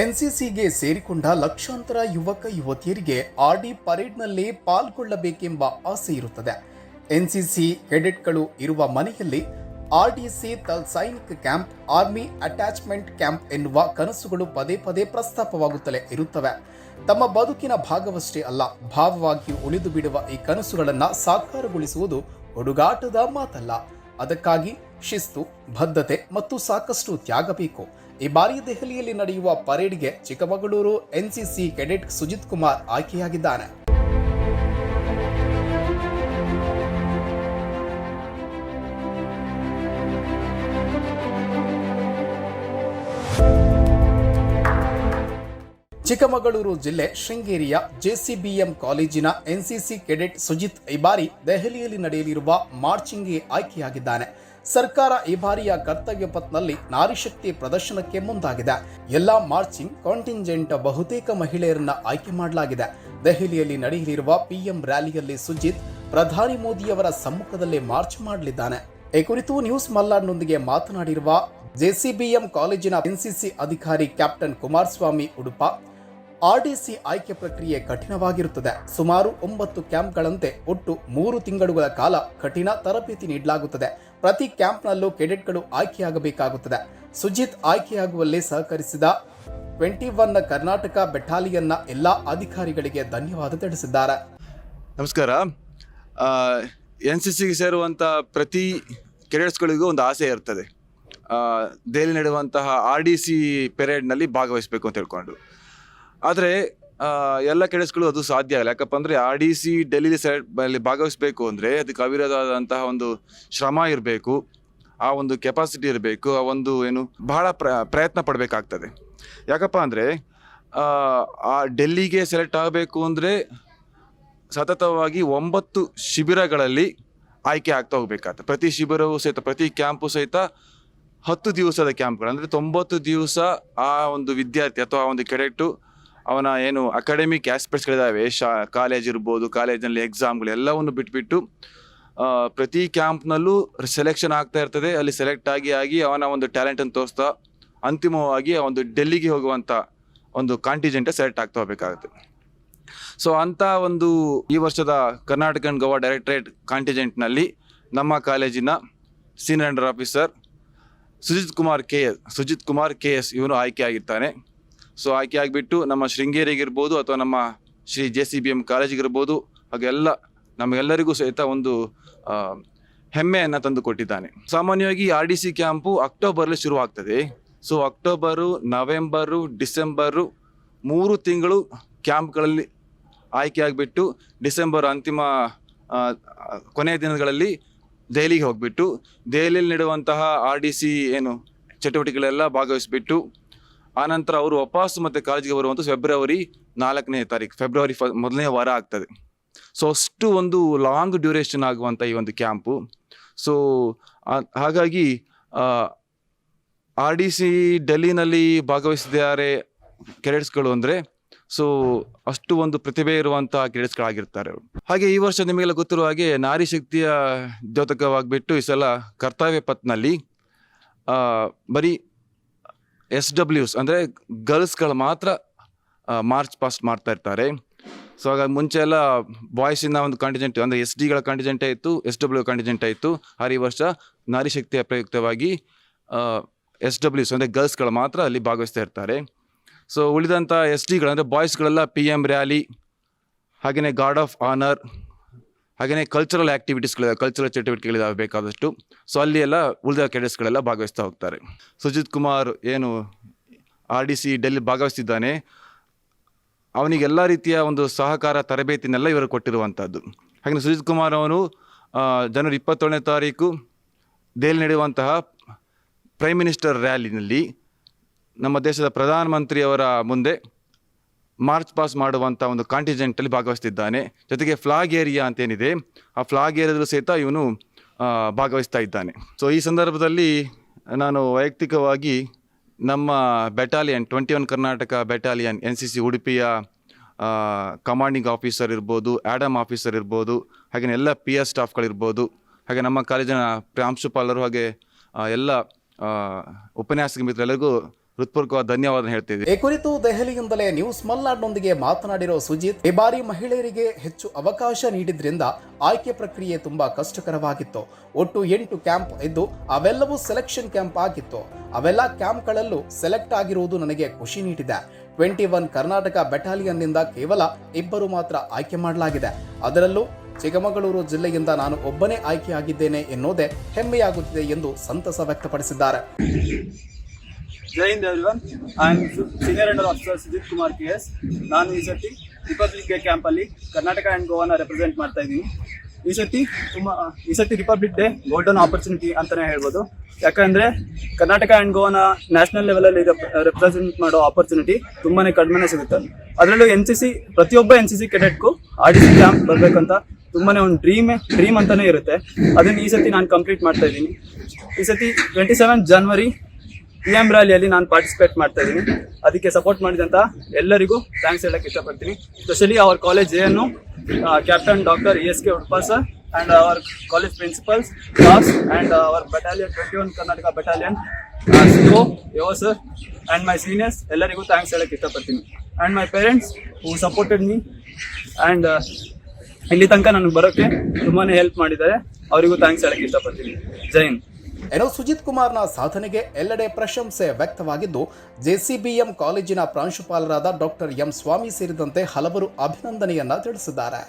ಎನ್ಸಿಸಿಗೆ ಸೇರಿಕೊಂಡ ಲಕ್ಷಾಂತರ ಯುವಕ ಯುವತಿಯರಿಗೆ ಆರ್ಡಿ ಪರೇಡ್ನಲ್ಲಿ ಪಾಲ್ಗೊಳ್ಳಬೇಕೆಂಬ ಆಸೆ ಇರುತ್ತದೆ. ಎನ್ಸಿಸಿ ಕೆಡೆಟ್ಗಳು ಇರುವ ಮನೆಯಲ್ಲಿ RDC Thal Sainik camp, army attachment camp ಎನ್ನುವ ಕನಸುಗಳು ಪದೇ ಪದೇ ಪ್ರಸ್ತಾಪವಾಗುತ್ತಲೇ ಇರುತ್ತವೆ. ತಮ್ಮ ಬದುಕಿನ ಭಾಗವಷ್ಟೇ ಅಲ್ಲ, ಭಾವವಾಗಿ ಉಳಿದು ಬಿಡುವ ಈ ಕನಸುಗಳನ್ನು ಸಾಕಾರಗೊಳಿಸುವುದು ಹುಡುಗಾಟದ ಮಾತಲ್ಲ. ಅದಕ್ಕಾಗಿ ಶಿಸ್ತು ಬದ್ಧತೆ ಮತ್ತು ಸಾಕಷ್ಟು ತ್ಯಾಗ ಬೇಕು. ಈ ಬಾರಿ ದೆಹಲಿಯಲ್ಲಿ ನಡೆಯುವ ಪರೇಡ್ಗೆ ಚಿಕ್ಕಮಗಳೂರು ಎನ್ಸಿಸಿ ಕೆಡೆಟ್ ಸುಜಿತ್ ಕುಮಾರ್ ಆಯ್ಕೆಯಾಗಿದ್ದಾನೆ. ಚಿಕ್ಕಮಗಳೂರು ಜಿಲ್ಲೆ ಶೃಂಗೇರಿಯ ಜೆಸಿಬಿಎಂ ಕಾಲೇಜಿನ ಎನ್ಸಿಸಿ ಕೆಡೆಟ್ ಸುಜಿತ್ ಈ ಬಾರಿ ದೆಹಲಿಯಲ್ಲಿ ನಡೆಯಲಿರುವ ಮಾರ್ಚಿಂಗ್ಗೆ ಆಯ್ಕೆಯಾಗಿದ್ದಾನೆ. ಸರ್ಕಾರ ಈ ಬಾರಿಯ ಕರ್ತವ್ಯ ಪಥ್ನಲ್ಲಿ ನಾರಿಶಕ್ತಿ ಪ್ರದರ್ಶನಕ್ಕೆ ಮುಂದಾಗಿದೆ. ಎಲ್ಲಾ ಮಾರ್ಚಿಂಗ್ ಕಾಂಟಿಂಜೆಂಟ್ ಬಹುತೇಕ ಮಹಿಳೆಯರನ್ನ ಆಯ್ಕೆ ಮಾಡಲಾಗಿದೆ. ದೆಹಲಿಯಲ್ಲಿ ನಡೆಯಲಿರುವ ಪಿಎಂ ರ್ಯಾಲಿಯಲ್ಲಿ ಸುಜಿತ್, ಪ್ರಧಾನಿ ಮೋದಿಯವರ ಸಮ್ಮುಖದಲ್ಲಿ ಮಾರ್ಚ್ ಮಾಡಲಿದ್ದಾನೆ. ಈ ಕುರಿತು ನ್ಯೂಸ್ ಮಲ್ನಾಡ್ನೊಂದಿಗೆ ಮಾತನಾಡಿರುವ ಜೆಸಿಬಿಎಂ ಕಾಲೇಜಿನ ಎನ್ಸಿಸಿ ಅಧಿಕಾರಿ ಕ್ಯಾಪ್ಟನ್ ಕುಮಾರಸ್ವಾಮಿ ಉಡುಪ ಆರ್ಡಿಸಿ ಆಯ್ಕೆ ಪ್ರಕ್ರಿಯೆ ಕಠಿಣವಾಗಿರುತ್ತದೆ. ಸುಮಾರು ಒಂಬತ್ತು ಕ್ಯಾಂಪ್ಗಳಂತೆ ಒಟ್ಟು ಮೂರು ತಿಂಗಳುಗಳ ಕಾಲ ಕಠಿಣ ತರಬೇತಿ ನೀಡಲಾಗುತ್ತದೆ. ಪ್ರತಿ ಕ್ಯಾಂಪ್ನಲ್ಲೂ ಕೆಡೆಟ್ಗಳು ಆಯ್ಕೆಯಾಗಬೇಕಾಗುತ್ತದೆ. ಸುಜಿತ್ ಆಯ್ಕೆಯಾಗುವಲ್ಲಿ ಸಹಕರಿಸಿದ ಟ್ವೆಂಟಿ ಒನ್ ಕರ್ನಾಟಕ ಬೆಟಾಲಿಯನ್ನ ಎಲ್ಲಾ ಅಧಿಕಾರಿಗಳಿಗೆ ಧನ್ಯವಾದ ತಿಳಿಸಿದ್ದಾರೆ. ನಮಸ್ಕಾರ. ಎನ್ ಸಿ ಸಿಗೆ ಸೇರುವಂಥ ಪ್ರತಿ ಕೆಡೆಟ್ಸ್ಗಳಿಗೂ ಒಂದು ಆಸೆ ಇರ್ತದೆ. ದೆಹಲಿ ನಡೆಯುವಂತಹ ಆರ್ ಡಿ ಸಿ ಪೆರೇಡ್ನಲ್ಲಿ ಭಾಗವಹಿಸಬೇಕು ಅಂತ ಹೇಳ್ಕೊಂಡು. ಆದರೆ ಎಲ್ಲ ಕೆಡೆಟ್ಸ್ಗಳು ಅದು ಸಾಧ್ಯ ಆಗಲ್ಲ ಯಾಕಪ್ಪ ಅಂದರೆ ಆರ್ ಡಿ ಸಿ ಡೆಲ್ಲಿ ಅಲ್ಲಿ ಭಾಗವಹಿಸಬೇಕು ಅಂದರೆ ಅದಕ್ಕೆ ಅವಿರತವಾದಂತಹ ಒಂದು ಶ್ರಮ ಇರಬೇಕು, ಆ ಒಂದು ಕೆಪಾಸಿಟಿ ಇರಬೇಕು, ಆ ಒಂದು ಏನು ಬಹಳ ಪ್ರ, ಪ್ರಯತ್ನ ಪಡಬೇಕಾಗ್ತದೆ. ಯಾಕಪ್ಪ ಅಂದರೆ, ಆ ಡೆಲ್ಲಿಗೆ ಸೆಲೆಕ್ಟ್ ಆಗಬೇಕು ಅಂದರೆ ಸತತವಾಗಿ ಒಂಬತ್ತು ಶಿಬಿರಗಳಲ್ಲಿ ಆಯ್ಕೆ ಆಗ್ತಾ ಹೋಗ್ಬೇಕಾಗ್ತದೆ. ಪ್ರತಿ ಶಿಬಿರವೂ ಸಹಿತ, ಪ್ರತಿ ಕ್ಯಾಂಪು ಸಹಿತ ಹತ್ತು ದಿವಸದ ಕ್ಯಾಂಪ್ಗಳು ಅಂದರೆ ತೊಂಬತ್ತು ದಿವಸ ಆ ಒಂದು ವಿದ್ಯಾರ್ಥಿ ಅಥವಾ ಆ ಒಂದು ಕೆಡೆಕ್ಟು ಅವನ ಏನು ಅಕಾಡೆಮಿಕ್ ಆಸ್ಪೆಕ್ಟ್ಸ್ಗಳಿದ್ದಾವೆ ಶಾ ಕಾಲೇಜ್ ಇರ್ಬೋದು ಕಾಲೇಜ್ನಲ್ಲಿ ಎಕ್ಸಾಮ್ಗಳು ಎಲ್ಲವನ್ನು ಬಿಟ್ಬಿಟ್ಟು ಪ್ರತಿ ಕ್ಯಾಂಪ್ನಲ್ಲೂ ಸೆಲೆಕ್ಷನ್ ಆಗ್ತಾ ಇರ್ತದೆ. ಅಲ್ಲಿ ಸೆಲೆಕ್ಟ್ ಆಗಿ ಆಗಿ ಅವನ ಒಂದು ಟ್ಯಾಲೆಂಟನ್ನು ತೋರಿಸ್ತಾ, ಅಂತಿಮವಾಗಿ ಒಂದು ಡೆಲ್ಲಿಗೆ ಹೋಗುವಂಥ ಒಂದು ಕಾಂಟಿಜೆಂಟ್ ಸೆಲೆಕ್ಟ್ ಆಗ್ತಾ ಹೋಗ್ಬೇಕಾಗುತ್ತೆ. ಸೊ ಅಂಥ ಒಂದು ಈ ವರ್ಷದ ಕರ್ನಾಟಕ ಅಂಡ್ ಗೋವಾ ಡೈರೆಕ್ಟರೇಟ್ ಕಾಂಟಿಜೆಂಟ್ನಲ್ಲಿ ನಮ್ಮ ಕಾಲೇಜಿನ senior under officer Sujith Kumar K S, Sujith Kumar K S ಇವನು ಆಯ್ಕೆ ಆಗಿರ್ತಾನೆ. ಸೊ ಆಯ್ಕೆ ಆಗಿಬಿಟ್ಟು ನಮ್ಮ ಶೃಂಗೇರಿಗಿರ್ಬೋದು ಅಥವಾ ನಮ್ಮ Shri J C B M ಕಾಲೇಜಿಗಿರ್ಬೋದು ಹಾಗೆಲ್ಲ ನಮಗೆಲ್ಲರಿಗೂ ಸಹಿತ ಒಂದು ಹೆಮ್ಮೆಯನ್ನು ತಂದು ಕೊಟ್ಟಿದ್ದಾನೆ. ಸಾಮಾನ್ಯವಾಗಿ ಆರ್ ಡಿ ಸಿ ಕ್ಯಾಂಪು ಅಕ್ಟೋಬರಲ್ಲಿ ಶುರುವಾಗ್ತದೆ. ಸೊ ಅಕ್ಟೋಬರು, ನವೆಂಬರು, ಡಿಸೆಂಬರು ಮೂರು ತಿಂಗಳು ಕ್ಯಾಂಪ್ಗಳಲ್ಲಿ ಆಯ್ಕೆ ಆಗಿಬಿಟ್ಟು ಡಿಸೆಂಬರ್ ಅಂತಿಮ ಕೊನೆಯ ದಿನಗಳಲ್ಲಿ ದೆಹಲಿಗೆ ಹೋಗಿಬಿಟ್ಟು, ದೆಹಲಿಯಲ್ಲಿ ನೀಡುವಂತಹ ಆರ್ ಡಿ ಸಿ ಏನು ಚಟುವಟಿಕೆಗಳೆಲ್ಲ ಭಾಗವಹಿಸಿಬಿಟ್ಟು ಆನಂತರ ಅವರು ವಾಪಸ್ ಮತ್ತೆ ಕಾಲೇಜಿಗೆ ಬರುವಂಥ ಫೆಬ್ರವರಿ ನಾಲ್ಕನೇ ತಾರೀಕು, ಫೆಬ್ರವರಿ ಫ ಮೊದಲನೇ ವಾರ ಆಗ್ತದೆ. ಸೊ ಅಷ್ಟು ಒಂದು ಲಾಂಗ್ ಡ್ಯೂರೇಷನ್ ಆಗುವಂಥ ಈ ಒಂದು ಕ್ಯಾಂಪು ಸೊ ಹಾಗಾಗಿ ಆರ್ ಡಿ ಸಿ ಡೆಲ್ಲಿನಲ್ಲಿ ಭಾಗವಹಿಸಿದ್ದಾರೆ ಕೆಡೆಟ್ಸ್ಗಳು ಅಂದರೆ ಸೊ ಅಷ್ಟು ಒಂದು ಪ್ರತಿಭೆ ಇರುವಂಥ ಕೆಡೆಟ್ಸ್ಗಳಾಗಿರ್ತಾರೆ ಅವರು. ಹಾಗೆ ಈ ವರ್ಷ ನಿಮಗೆಲ್ಲ ಗೊತ್ತಿರುವ ಹಾಗೆ ನಾರಿ ಶಕ್ತಿಯ ದ್ಯೋತಕವಾಗಿಬಿಟ್ಟು ಈ ಸಲ ಕರ್ತವ್ಯ ಪತ್ನಲ್ಲಿ ಬರೀ ಎಸ್ ಡಬ್ಲ್ಯೂಸ್ ಅಂದರೆ ಗರ್ಲ್ಸ್ಗಳು ಮಾತ್ರ ಮಾರ್ಚ್ ಪಾಸ್ಟ್ ಮಾಡ್ತಾ ಇರ್ತಾರೆ. ಸೊ ಹಾಗಾಗಿ ಮುಂಚೆ ಎಲ್ಲ ಬಾಯ್ಸಿನ ಒಂದು ಕಾಂಟಿಜೆಂಟ್ ಅಂದರೆ ಎಸ್ ಡಿಗಳ ಕಾಂಟಿಜೆಂಟ್ ಆಯಿತು ಎಸ್ ಡಬ್ಲ್ಯೂ ಕಾಂಟಿಜೆಂಟ್ ಆಯಿತು ಈ ವರ್ಷ ನಾರಿ ಶಕ್ತಿಯ ಪ್ರಯುಕ್ತವಾಗಿ ಎಸ್ ಡಬ್ಲ್ಯೂಸ್ ಅಂದರೆ ಗರ್ಲ್ಸ್ಗಳು ಮಾತ್ರ ಅಲ್ಲಿ ಭಾಗವಹಿಸ್ತಾ ಇರ್ತಾರೆ. ಸೊ ಉಳಿದಂಥ ಎಸ್ ಡಿಗಳು ಅಂದರೆ ಬಾಯ್ಸ್ಗಳೆಲ್ಲ ಪಿ ಎಂ ರ್ಯಾಲಿ ಹಾಗೆಯೇ ಗಾರ್ಡ್ ಆಫ್ ಆನರ್ ಹಾಗೆಯೇ ಕಲ್ಚರಲ್ ಆ್ಯಕ್ಟಿವಿಟೀಸ್ಗಳಿದಾವೆ ಕಲ್ಚರಲ್ ಚಟುವಟಿಕೆಗಳಿದಾವೆ ಬೇಕಾದಷ್ಟು. ಸೊ ಅಲ್ಲಿ ಎಲ್ಲ ಉಳಿದ ಕೆಡೆಟ್ಸ್ಗಳೆಲ್ಲ ಭಾಗವಹಿಸ್ತಾ ಹೋಗ್ತಾರೆ. ಸುಜಿತ್ ಕುಮಾರ್ ಏನು ಆರ್ ಡಿ ಸಿ ಡೆಲ್ಲಿ ಭಾಗವಹಿಸ್ತಿದ್ದಾನೆ. ಅವನಿಗೆ ಎಲ್ಲ ರೀತಿಯ ಒಂದು ಸಹಕಾರ ತರಬೇತಿನೆಲ್ಲ ಇವರು ಕೊಟ್ಟಿರುವಂಥದ್ದು. ಹಾಗೆ ಸುಜಿತ್ ಕುಮಾರ್ ಅವನು ಜನವರಿ ಇಪ್ಪತ್ತೇಳನೇ ತಾರೀಕು ದೆಹಲಿ ನಡೆಯುವಂತಹ ಪ್ರೈಮ್ ಮಿನಿಸ್ಟರ್ ರ್ಯಾಲಿನಲ್ಲಿ ನಮ್ಮ ದೇಶದ ಪ್ರಧಾನಮಂತ್ರಿಯವರ ಮುಂದೆ ಮಾರ್ಚ್ ಪಾಸ್ ಮಾಡುವಂಥ ಒಂದು ಕಾಂಟಿಜೆಂಟಲ್ಲಿ ಭಾಗವಹಿಸ್ತಿದ್ದಾನೆ. ಜೊತೆಗೆ ಫ್ಲಾಗ್ ಏರಿಯಾ ಅಂತೇನಿದೆ, ಆ ಫ್ಲಾಗ್ ಏರಿಯಾದಲ್ಲೂ ಸಹಿತ ಇವನು ಭಾಗವಹಿಸ್ತಾ ಇದ್ದಾನೆ. ಸೊ ಈ ಸಂದರ್ಭದಲ್ಲಿ ನಾನು ವೈಯಕ್ತಿಕವಾಗಿ ನಮ್ಮ battalion twenty one Karnataka battalion N C C ಉಡುಪಿಯ ಕಮಾಂಡಿಂಗ್ ಆಫೀಸರ್ ಇರ್ಬೋದು ಆ್ಯಡಮ್ ಆಫೀಸರ್ ಇರ್ಬೋದು, ಹಾಗೆ ಎಲ್ಲ ಪಿ ಎಸ್ ಸ್ಟಾಫ್ಗಳಿರ್ಬೋದು ಹಾಗೆ ನಮ್ಮ ಕಾಲೇಜಿನ ಪ್ರಾಂಶುಪಾಲರು ಹಾಗೆ ಎಲ್ಲ ಉಪನ್ಯಾಸಕ ಉಪನ್ಯಾಸಕ ಮಿತ್ರರೆಲ್ಲರಿಗೂ ಹೃತ್ಪೂರ್ವಕವಾದ ಧನ್ಯವಾದ ಹೇಳ್ತಿದ್ವಿ. ಈ ಕುರಿತು ದೆಹಲಿಯಿಂದಲೇ ನ್ಯೂಸ್ ಮಲ್ನಾಡ್ನೊಂದಿಗೆ ಮಾತನಾಡಿರೋ ಸುಜಿತ್ ಈ ಬಾರಿ ಮಹಿಳೆಯರಿಗೆ ಹೆಚ್ಚು ಅವಕಾಶ ನೀಡಿದ್ರಿಂದ ಆಯ್ಕೆ ಪ್ರಕ್ರಿಯೆ ತುಂಬಾ ಕಷ್ಟಕರವಾಗಿತ್ತು. ಒಟ್ಟು ಎಂಟು ಕ್ಯಾಂಪ್ ಇದ್ದು, ಅವೆಲ್ಲವೂ ಸೆಲೆಕ್ಷನ್ ಕ್ಯಾಂಪ್ ಆಗಿತ್ತು. ಅವೆಲ್ಲ ಕ್ಯಾಂಪ್ಗಳಲ್ಲೂ ಸೆಲೆಕ್ಟ್ ಆಗಿರುವುದು ನನಗೆ ಖುಷಿ ನೀಡಿದೆ. ಟ್ವೆಂಟಿ ಒನ್ ಕರ್ನಾಟಕ ಬೆಟಾಲಿಯನ್ನಿಂದ ಕೇವಲ ಇಬ್ಬರು ಮಾತ್ರ ಆಯ್ಕೆ ಮಾಡಲಾಗಿದೆ. ಅದರಲ್ಲೂ ಚಿಕ್ಕಮಗಳೂರು ಜಿಲ್ಲೆಯಿಂದ ನಾನು ಒಬ್ಬನೇ ಆಯ್ಕೆಯಾಗಿದ್ದೇನೆ ಎನ್ನುವುದೇ ಹೆಮ್ಮೆಯಾಗುತ್ತಿದೆ ಎಂದು ಸಂತಸ ವ್ಯಕ್ತಪಡಿಸಿದ್ದಾರೆ. Jai Hind everyone I am senior under officer Sujith Kumar K S ನಾನು ಈ ಸರ್ತಿ ರಿಪಬ್ಲಿಕ್ ಡೇ ಕ್ಯಾಂಪಲ್ಲಿ ಕರ್ನಾಟಕ ಆ್ಯಂಡ್ ಗೋವಾನ ರೆಪ್ರೆಸೆಂಟ್ ಮಾಡ್ತಾ ಇದ್ದೀನಿ. ಈ ಸರ್ತಿ ತುಂಬ ಈ ಸರ್ತಿ ರಿಪಬ್ಲಿಕ್ ಡೇ ಗೋಲ್ಡನ್ ಆಪರ್ಚುನಿಟಿ ಅಂತಲೇ ಹೇಳ್ಬೋದು. ಯಾಕಂದರೆ ಕರ್ನಾಟಕ ಆ್ಯಂಡ್ ಗೋವಾನ ನ್ಯಾಷನಲ್ ಲೆವೆಲಲ್ಲಿ ರೆಪ್ರೆಸೆಂಟ್ ಮಾಡೋ ಆಪರ್ಚುನಿಟಿ ತುಂಬಾ ಕಡಿಮೆ ಸಿಗುತ್ತೆ. ಅದರಲ್ಲೂ ಎನ್ ಸಿ ಸಿ ಪ್ರತಿಯೊಬ್ಬ ಎನ್ ಸಿ ಸಿ ಕೆಡೆಟ್ಗೂ ಆರ್ ಡಿ ಸಿ ಕ್ಯಾಂಪ್ ಬರಬೇಕಂತ ತುಂಬಾ ಒಂದು ಡ್ರೀಮ್ ಡ್ರೀಮ್ ಅಂತಲೇ ಇರುತ್ತೆ. ಅದನ್ನು ಈ ಸರ್ತಿ ನಾನು ಕಂಪ್ಲೀಟ್ ಮಾಡ್ತಾ ಇದ್ದೀನಿ. ಈ ಸರ್ತಿ ಟ್ವೆಂಟಿ ಸೆವೆನ್ ಜನವರಿ ಪಿ ಎಂ ರ್ಯಾಲಿಯಲ್ಲಿ ನಾನು ಪಾರ್ಟಿಸಿಪೇಟ್ ಮಾಡ್ತಾ ಇದ್ದೀನಿ. ಅದಕ್ಕೆ ಸಪೋರ್ಟ್ ಮಾಡಿದಂಥ ಎಲ್ಲರಿಗೂ ಥ್ಯಾಂಕ್ಸ್ ಹೇಳಕ್ಕೆ ಇಷ್ಟಪಡ್ತೀನಿ. ಸ್ಪೆಷಲಿ ಅವರ್ ಕಾಲೇಜ್ ಅನ್ನು captain doctor S K Udupa sir and our college principals class and our battalion twenty one Karnataka battalion CO yo sir and my seniors ಎಲ್ಲರಿಗೂ ಥ್ಯಾಂಕ್ಸ್ ಹೇಳಕ್ಕೆ ಇಷ್ಟಪಡ್ತೀನಿ. And my parents who supported me and ಇಲ್ಲಿ ತನಕ ನನಗೆ ಬರೋಕ್ಕೆ ತುಂಬಾ help ಮಾಡಿದ್ದಾರೆ. ಅವರಿಗೂ ಥ್ಯಾಂಕ್ಸ್ ಹೇಳಕ್ಕೆ ಇಷ್ಟಪಡ್ತೀನಿ. ಜೈ ಹಿಂದ್. ಏನೋ ಸುಜಿತ್ ಕುಮಾರ್ನ ಸಾಧನೆಗೆ ಎಲ್ಲೆಡೆ ಪ್ರಶಂಸೆ ವ್ಯಕ್ತವಾಗಿದ್ದು, ಜೆಸಿಬಿಎಂ ಕಾಲೇಜಿನ ಪ್ರಾಂಶುಪಾಲರಾದ ಡಾಕ್ಟರ್ ಎಂ ಸ್ವಾಮಿ ಸೇರಿದಂತೆ ಹಲವರು ಅಭಿನಂದನೆಯನ್ನ ತಿಳಿಸಿದ್ದಾರೆ.